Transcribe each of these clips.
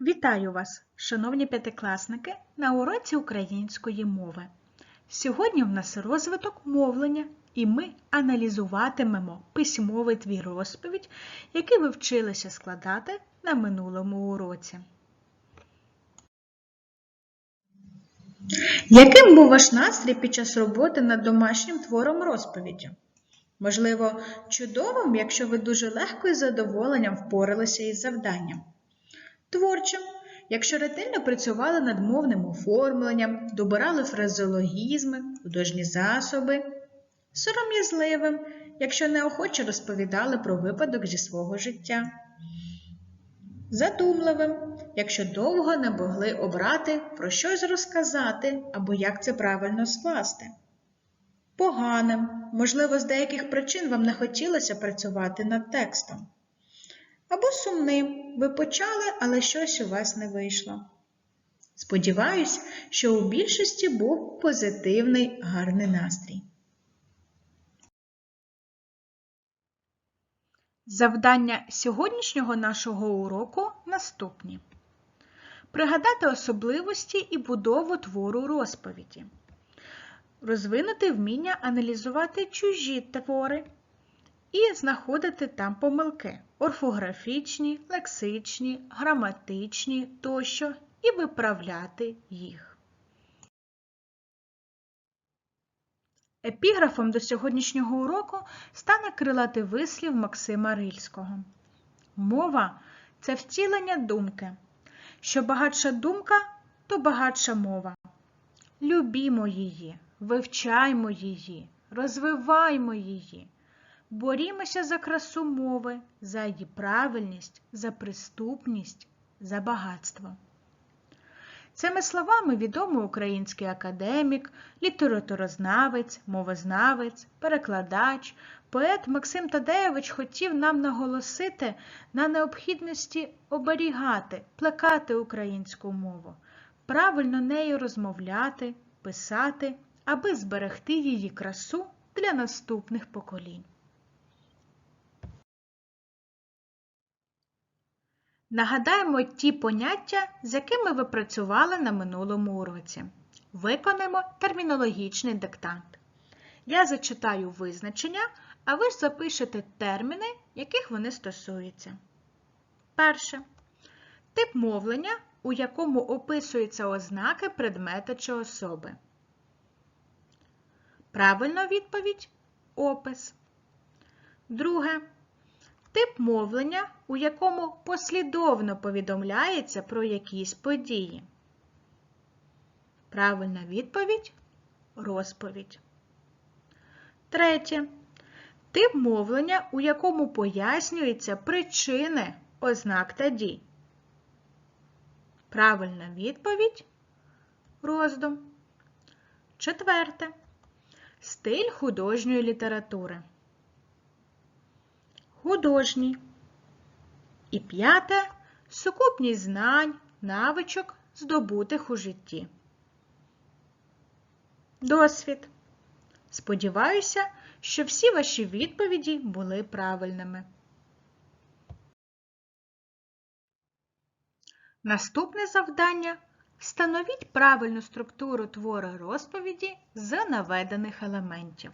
Вітаю вас, шановні п'ятикласники, на уроці української мови. Сьогодні в нас розвиток мовлення, і ми аналізуватимемо письмовий твій розповідь, який ви вчилися складати на минулому уроці. Яким був ваш настрій під час роботи над домашнім твором розповіді? Можливо, чудовим, якщо ви дуже легко і задоволенням впоралися із завданням. Творчим, якщо ретельно працювали над мовним оформленням, добирали фразеологізми, художні засоби, сором'язливим, якщо неохоче розповідали про випадок зі свого життя. Задумливим, якщо довго не могли обрати, про щось розказати або як це правильно скласти. Поганим, можливо, з деяких причин вам не хотілося працювати над текстом. Або сумним, ви почали, але щось у вас не вийшло. Сподіваюсь, що у більшості був позитивний гарний настрій. Завдання сьогоднішнього нашого уроку наступні. Пригадати особливості і будову твору розповіді. Розвинути вміння аналізувати чужі твори і знаходити там помилки орфографічні, лексичні, граматичні тощо і виправляти їх. Епіграфом до сьогоднішнього уроку стане крилатий вислів Максима Рильського. Мова це втілення думки. Що багатша думка, то багатша мова. Любімо її, вивчаймо її, розвиваймо її. Борімося за красу мови, за її правильність, за приступність, за багатство. Цими словами відомий український академік, літературознавець, мовознавець, перекладач, поет Максим Тадеєвич хотів нам наголосити на необхідності оберігати, плекати українську мову, правильно нею розмовляти, писати, аби зберегти її красу для наступних поколінь. Нагадаємо ті поняття, з якими ви працювали на минулому уроці. Виконаємо термінологічний диктант. Я зачитаю визначення, а ви ж запишете терміни, яких вони стосуються. Перше. Тип мовлення, у якому описуються ознаки предмета чи особи. Правильна відповідь опис. Друге. Тип мовлення, у якому послідовно повідомляється про якісь події. Правильна відповідь розповідь. Третє. Тип мовлення, у якому пояснюються причини ознак та дій. Правильна відповідь роздум. Четверте. Стиль художньої літератури художній. І п'яте сукупність знань, навичок, здобутих у житті. Досвід. Сподіваюся, що всі ваші відповіді були правильними. Наступне завдання встановіть правильну структуру твору розповіді з наведених елементів.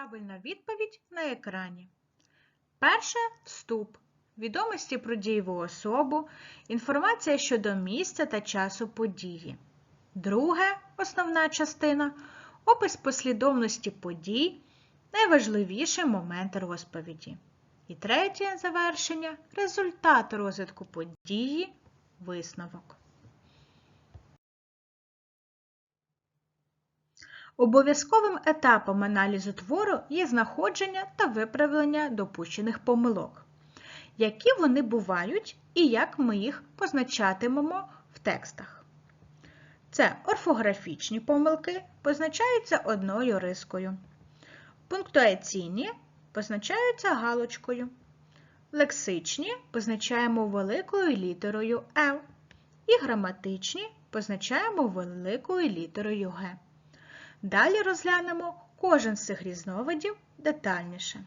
Правильна відповідь на екрані. Перше вступ. Відомості про дієву особу, інформація щодо місця та часу події. Друге основна частина опис послідовності подій, найважливіший момент розповіді. І третє завершення результат розвитку події, висновок. Обов'язковим етапом аналізу твору є знаходження та виправлення допущених помилок. Які вони бувають і як ми їх позначатимемо в текстах. Це орфографічні помилки позначаються одною рискою. Пунктуаційні позначаються галочкою. Лексичні позначаємо великою літерою Л. І граматичні позначаємо великою літерою Г. Далі розглянемо кожен з цих різновидів детальніше.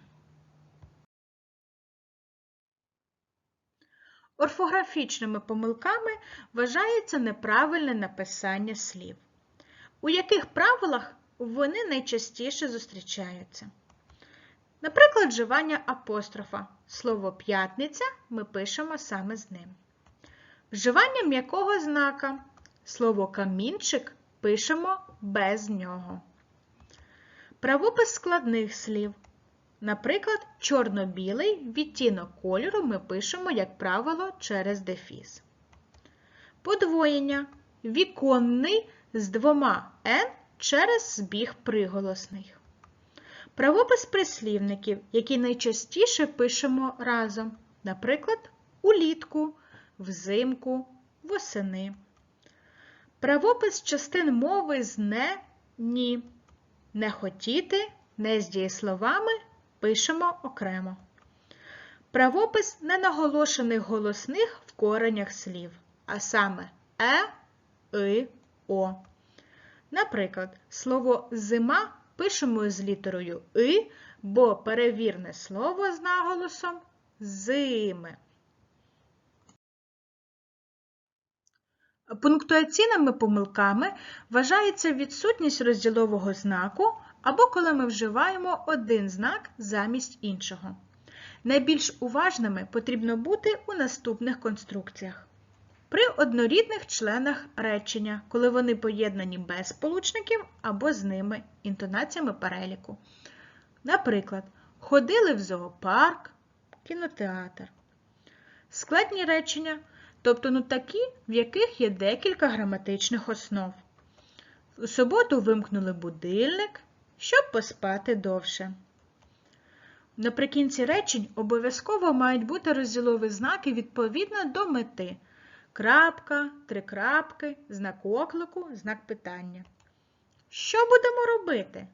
Орфографічними помилками вважається неправильне написання слів. У яких правилах вони найчастіше зустрічаються? Наприклад, вживання апострофа. Слово п'ятниця ми пишемо саме з ним. Вживання м'якого знака. Слово камінчик пишемо без нього. Правопис складних слів. Наприклад, чорно-білий відтінок кольору ми пишемо, як правило, через дефіс. Подвоєння. Віконний з двома «н» через збіг приголосних. Правопис прислівників, які найчастіше пишемо разом. Наприклад, улітку, взимку, восени. Правопис частин мови з не, ні. Не хотіти, не з дієсловами пишемо окремо. Правопис ненаголошених голосних в коренях слів, а саме е, и, о. Наприклад, слово зима пишемо з літерою и, бо перевірне слово з наголосом зими. Пунктуаційними помилками вважається відсутність розділового знаку або коли ми вживаємо один знак замість іншого. Найбільш уважними потрібно бути у наступних конструкціях. При однорідних членах речення, коли вони поєднані без сполучників або з ними інтонаціями переліку. Наприклад, ходили в зоопарк, кінотеатр. Складні речення, тобто ну такі, в яких є декілька граматичних основ. У суботу вимкнули будильник, щоб поспати довше. Наприкінці речень обов'язково мають бути розділові знаки відповідно до мети. Крапка, три крапки, знак оклику, знак питання. Що будемо робити?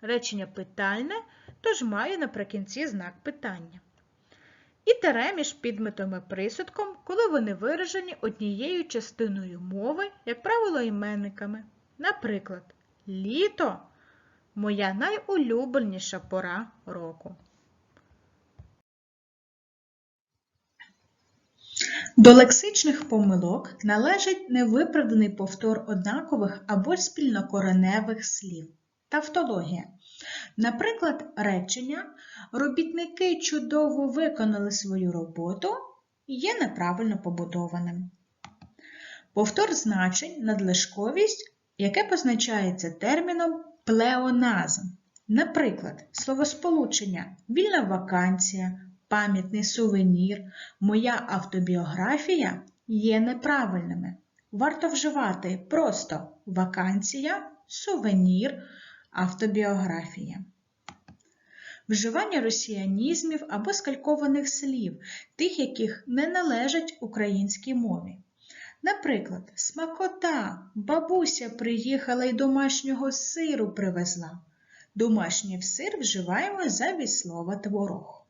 Речення питальне, тож має наприкінці знак питання. І тере між підметом присудком, коли вони виражені однією частиною мови, як правило, іменниками. Наприклад, літо моя найулюбленіша пора року. До лексичних помилок належить невиправданий повтор однакових або спільнокореневих слів. Тавтологія. Наприклад, речення робітники чудово виконали свою роботу є неправильно побудованим. Повтор значень надлишковість, яке позначається терміном плеоназм. Наприклад, словосполучення вільна вакансія, пам'ятний сувенір, моя автобіографія є неправильними. Варто вживати просто вакансія, сувенір, автобіографія. Вживання росіянізмів або скалькованих слів, тих, яких не належать українській мові. Наприклад, смакота, бабуся приїхала і домашнього сиру привезла. Домашній сир вживаємо замість слова творог.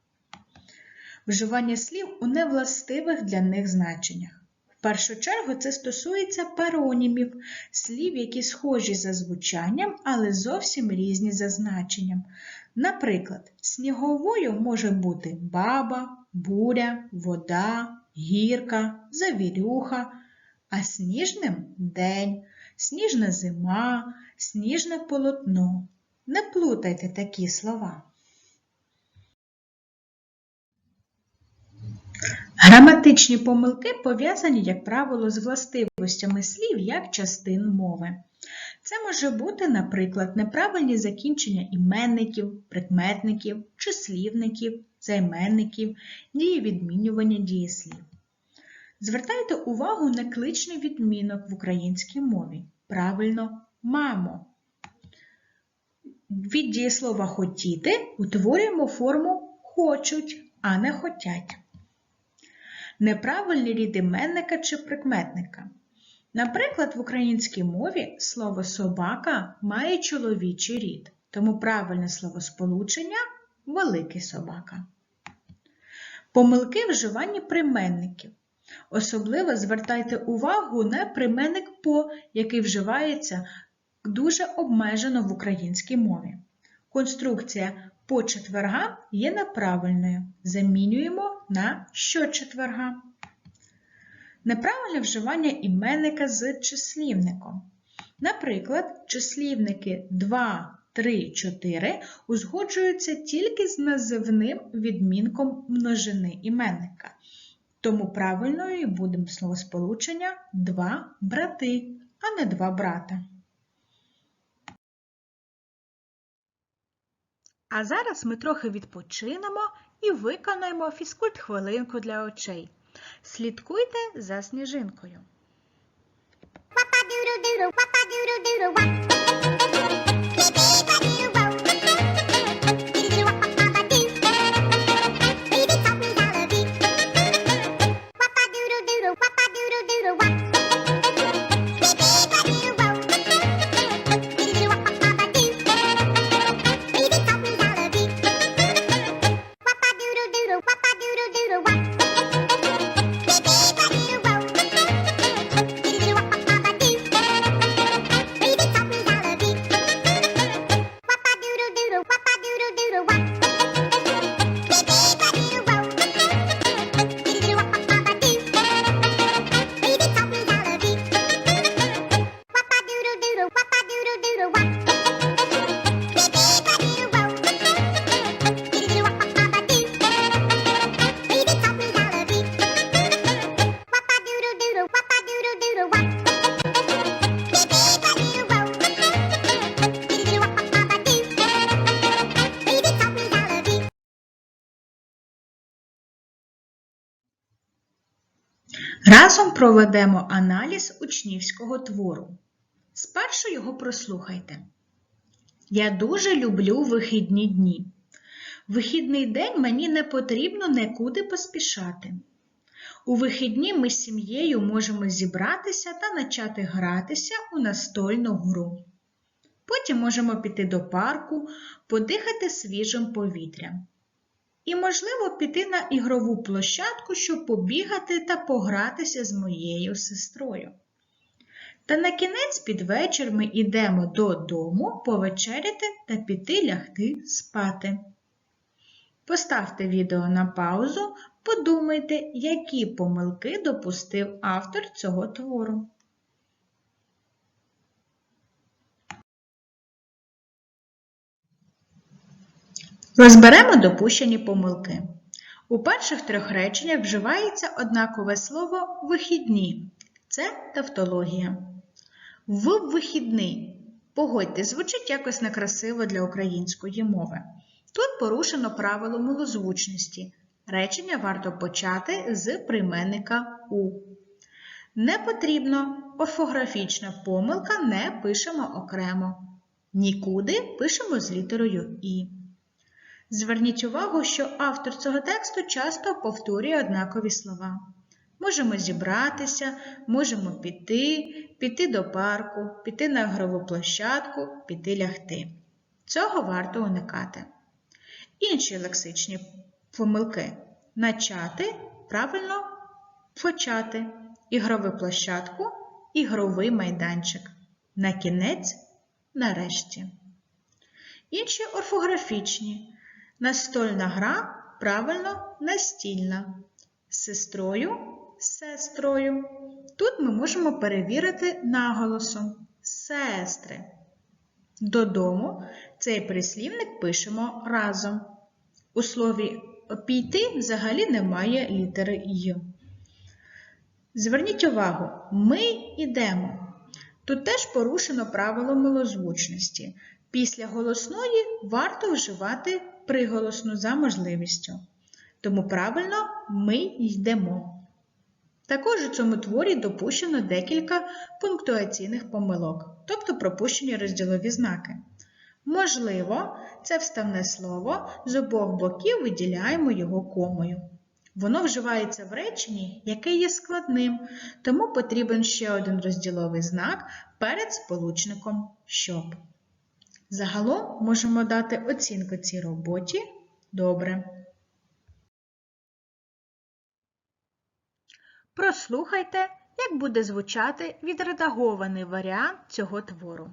Вживання слів у невластивих для них значеннях. Першу чергу це стосується паронімів, слів, які схожі за звучанням, але зовсім різні за значенням. Наприклад, сніговою може бути баба, буря, вода, гірка, завірюха, а сніжним день, сніжна зима, сніжне полотно. Не плутайте такі слова. Граматичні помилки пов'язані, як правило, з властивостями слів як частин мови. Це може бути, наприклад, неправильні закінчення іменників, прикметників, числівників, займенників, дієвідмінювання дієслів. Звертайте увагу на кличний відмінок в українській мові. Правильно, мамо. Від дієслова хотіти утворюємо форму хочуть, а не хотять. Неправильний рід іменника чи прикметника. Наприклад, в українській мові слово собака має чоловічий рід, тому правильне словосполучення великий собака. Помилки вживання прийменників. Особливо звертайте увагу на прийменник по, який вживається дуже обмежено в українській мові. Конструкція по четвергам є неправильною. Замінюємо на щочетверга. Неправильне вживання іменника з числівником. Наприклад, числівники 2, 3, 4 узгоджуються тільки з називним відмінком множини іменника. Тому правильною буде словосполучення два брати, а не два брата. А зараз ми трохи відпочинемо і виконаємо фізкульт хвилинку для очей. Слідкуйте за сніжинкою. Разом проведемо аналіз учнівського твору. Спершу його прослухайте. Я дуже люблю вихідні дні. Вихідний день мені не потрібно нікуди поспішати. У вихідні ми з сім'єю можемо зібратися та почати гратися у настольну гру. Потім можемо піти до парку, подихати свіжим повітрям. І, можливо, піти на ігрову площадку, щоб побігати та погратися з моєю сестрою. Та на кінець під вечір ми йдемо додому повечеряти та піти лягти спати. Поставте відео на паузу, подумайте, які помилки допустив автор цього твору. Розберемо допущені помилки. У перших трьох реченнях вживається однакове слово вихідні. Це тавтологія. В вихідний. Погодьте, звучить якось некрасиво для української мови. Тут порушено правило милозвучності. Речення варто почати з прийменника у. Не потрібно орфографічна помилка не пишемо окремо. Нікуди пишемо з літерою І. Зверніть увагу, що автор цього тексту часто повторює однакові слова. Можемо зібратися, можемо піти, піти до парку, піти на ігрову площадку, піти лягти. Цього варто уникати. Інші лексичні помилки начати, правильно почати, ігрову площадку, ігровий майданчик. На кінець, нарешті. Інші орфографічні. Настольна гра, правильно, настільна. Сестрою, сестрою. Тут ми можемо перевірити наголосом сестри. Додому цей прислівник пишемо разом. У слові піти взагалі немає літери Й. Зверніть увагу, ми йдемо. Тут теж порушено правило милозвучності. Після голосної варто вживати приголосну за можливістю. Тому правильно ми йдемо. Також у цьому творі допущено декілька пунктуаційних помилок, тобто пропущені розділові знаки. Можливо, це вставне слово з обох боків виділяємо його комою. Воно вживається в реченні, яке є складним, тому потрібен ще один розділовий знак перед сполучником щоб. Загалом можемо дати оцінку цій роботі добре. Прослухайте, як буде звучати відредагований варіант цього твору.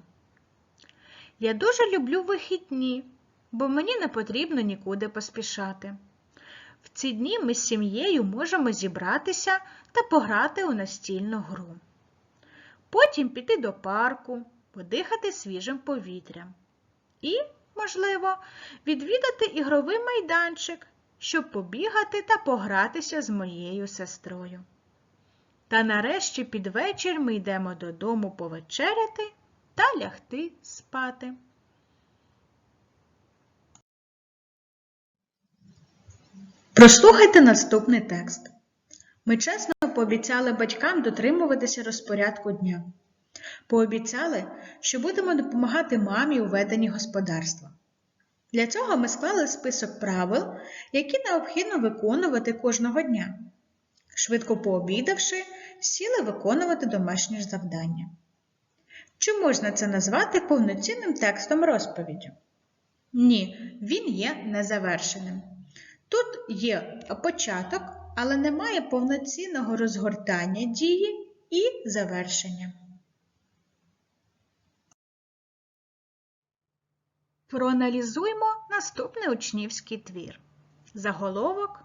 Я дуже люблю вихідні. бо мені не потрібно нікуди поспішати. В ці дні ми з сім'єю можемо зібратися та пограти у настільну гру. Потім піти до парку, подихати свіжим повітрям. І, можливо, відвідати ігровий майданчик, щоб побігати та погратися з моєю сестрою. Та нарешті під вечір ми йдемо додому повечеряти та лягти спати. Прослухайте наступний текст. Ми чесно пообіцяли батькам дотримуватися розпорядку дня. Пообіцяли, що будемо допомагати мамі у веденні господарства. Для цього ми склали список правил, які необхідно виконувати кожного дня. Швидко пообідавши, сіли виконувати домашні завдання. Чи можна це назвати повноцінним текстом розповіді? Ні, він є незавершеним. Тут є початок, але немає повноцінного розгортання дії і завершення. Проаналізуймо наступний учнівський твір. Заголовок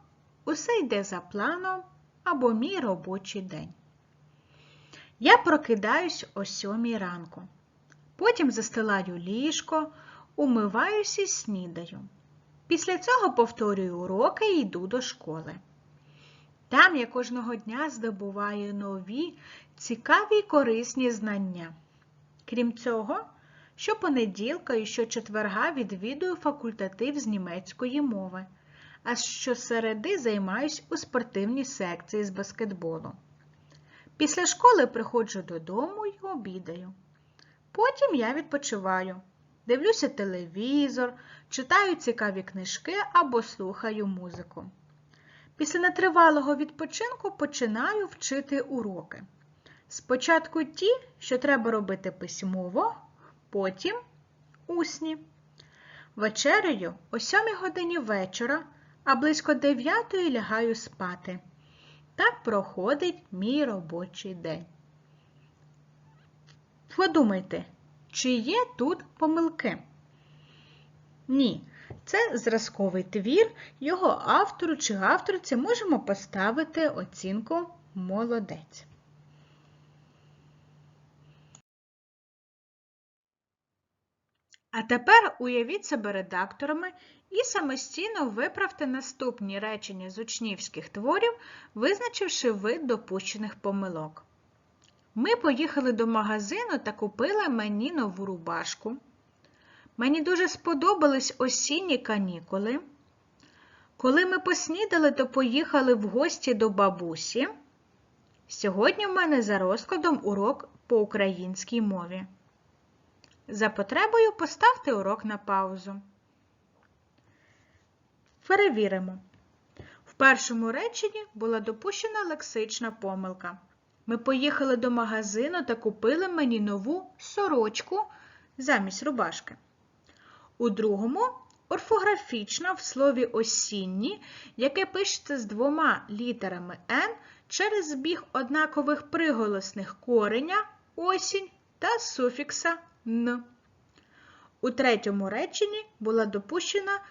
Усе йде за планом або мій робочий день. Я прокидаюсь о сьомій ранку. Потім застилаю ліжко, умиваюся і снідаю. Після цього повторюю уроки і йду до школи. Там я кожного дня здобуваю нові, цікаві й корисні знання. Крім цього, щопонеділка і щочетверга відвідую факультатив з німецької мови, а щосереди займаюсь у спортивній секції з баскетболу. Після школи приходжу додому і обідаю. Потім я відпочиваю, дивлюся телевізор, читаю цікаві книжки або слухаю музику. Після нетривалого відпочинку починаю вчити уроки. Спочатку ті, що треба робити письмово, потім усні. Вечерею о 7 годині вечора, а близько 9 лягаю спати. Так проходить мій робочий день. Подумайте, чи є тут помилки? Ні, це зразковий твір, його автору чи авторці можемо поставити оцінку молодець. А тепер уявіть себе редакторами і самостійно виправте наступні речення з учнівських творів, визначивши вид допущених помилок. Ми поїхали до магазину та купили мені нову рубашку. Мені дуже сподобались осінні канікули. Коли ми поснідали, то поїхали в гості до бабусі. Сьогодні в мене за розкладом урок по українській мові. За потребою поставте урок на паузу. Перевіримо. В першому реченні була допущена лексична помилка. Ми поїхали до магазину та купили мені нову сорочку замість рубашки. У другому орфографічна в слові осінні, яке пишеться з двома літерами Н через збіг однакових приголосних кореня осінь та суфікса н. У третьому реченні була допущена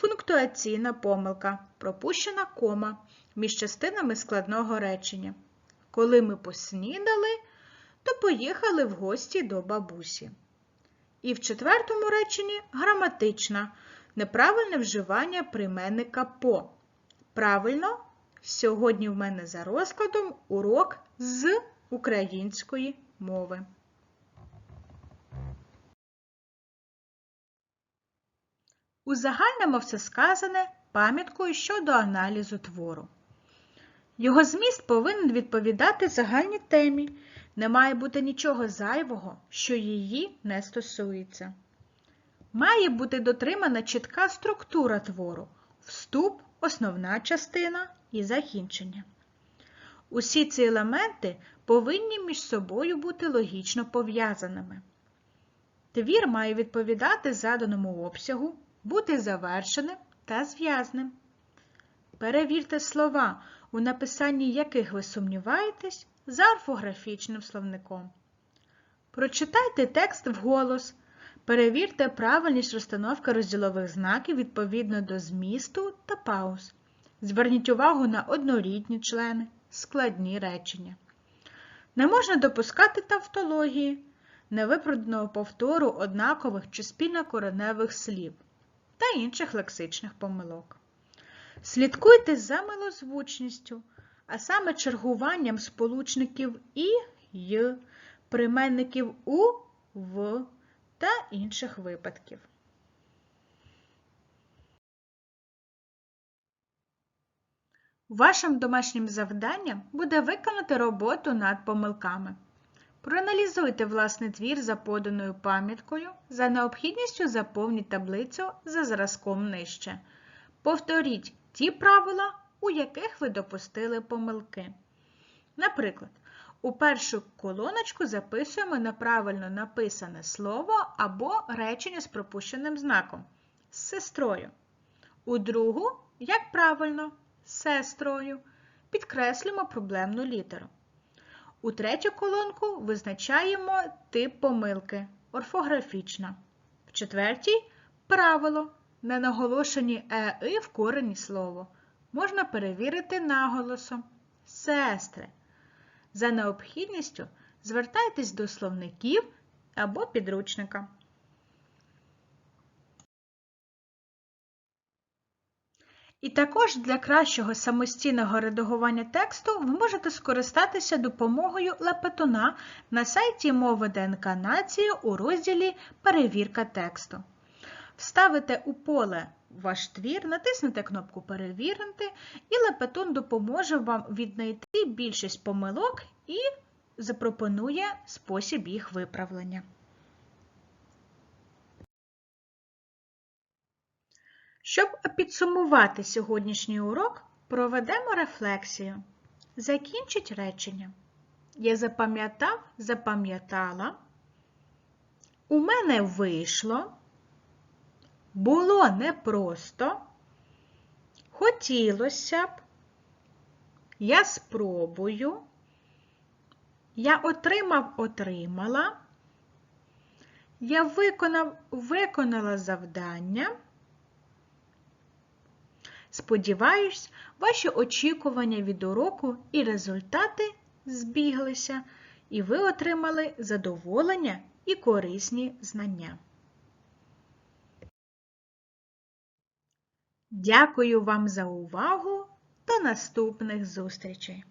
пунктуаційна помилка, пропущена кома між частинами складного речення. Коли ми поснідали, то поїхали в гості до бабусі. І в четвертому реченні граматична, неправильне вживання прийменника по. Правильно, сьогодні в мене за розкладом урок з української мови. Узагальнимо все сказане пам'яткою щодо аналізу твору. Його зміст повинен відповідати загальній темі. Не має бути нічого зайвого, що її не стосується. Має бути дотримана чітка структура твору, вступ, основна частина і закінчення. Усі ці елементи повинні між собою бути логічно пов'язаними. Твір має відповідати заданому обсягу, бути завершеним та зв'язним. Перевірте слова, у написанні яких ви сумніваєтесь, за орфографічним словником. Прочитайте текст вголос, Перевірте правильність розстановки розділових знаків відповідно до змісту та пауз. Зверніть увагу на однорідні члени, складні речення. Не можна допускати тавтології, невиправданого повтору однакових чи спільнокореневих слів та інших лексичних помилок. Слідкуйте за милозвучністю, а саме чергуванням сполучників і, й, прийменників у, в та інших випадків. Вашим домашнім завданням буде виконати роботу над помилками. Проаналізуйте власний твір за поданою пам'яткою, за необхідністю заповніть таблицю за зразком нижче. Повторіть ті правила, у яких ви допустили помилки. Наприклад, у першу колоночку записуємо неправильно написане слово або речення з пропущеним знаком з сестрою. У другу, як правильно, з сестрою. Підкреслюємо проблемну літеру. У третю колонку визначаємо тип помилки орфографічна. В четвертій правило не наголошені е-и в корені слово. Можна перевірити наголосом сестри. За необхідністю звертайтесь до словників або підручника. І також для кращого самостійного редагування тексту ви можете скористатися допомогою Лепетуна на сайті мови ДНК Нації у розділі Перевірка тексту. Вставите у поле ваш твір, натиснете кнопку Перевірити, і Лепетун допоможе вам віднайти більшість помилок і запропонує спосіб їх виправлення. Щоб підсумувати сьогоднішній урок, проведемо рефлексію. Закінчіть речення. Я запам'ятав, запам'ятала. У мене вийшло. Було непросто. Хотілося б. Я спробую. Я отримав, отримала. Я виконав, виконала завдання. Сподіваюсь, ваші очікування від уроку і результати збіглися, і ви отримали задоволення і корисні знання. Дякую вам за увагу. До наступних зустрічей!